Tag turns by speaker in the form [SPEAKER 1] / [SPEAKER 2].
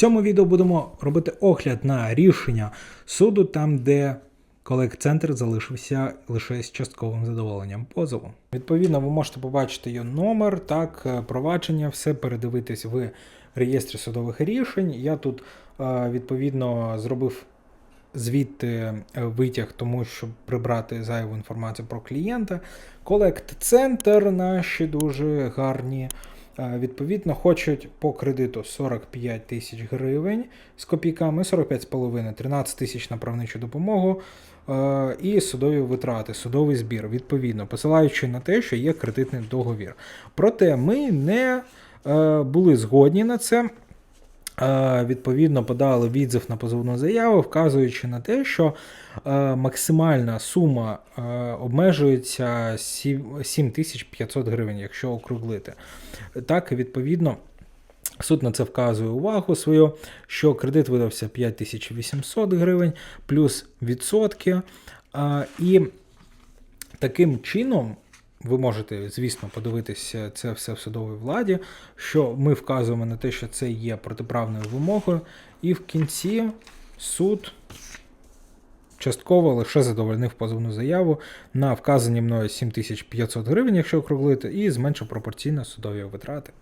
[SPEAKER 1] В цьому відео будемо робити огляд на рішення суду, там, де колект-центр залишився лише з частковим задоволенням позову. Відповідно, ви можете побачити його номер, так, е, провадження, все передивитись в реєстрі судових рішень. Я тут е, відповідно зробив звідти е, витяг, тому щоб прибрати зайву інформацію про клієнта. Колект-центр наші дуже гарні. Відповідно, хочуть по кредиту 45 тисяч гривень з копійками, 45,5, 13 тисяч на правничу допомогу і судові витрати, судовий збір, відповідно, посилаючи на те, що є кредитний договір. Проте ми не е, були згодні на це. Е, Відповідно, подали відзив на позовну заяву, вказуючи на те, що е, максимальна сума е, обмежується 7500 гривень, якщо округлити. Так, відповідно, суд на це вказує увагу свою, що кредит видався 5800 гривень плюс відсотки. І таким чином. Ви можете, звісно, подивитися це все в судовій владі, що ми вказуємо на те, що це є протиправною вимогою, і в кінці суд частково лише задовольнив позовну заяву на вказані мною 7500 гривень, якщо округлити, і зменшив пропорційно судові витрати.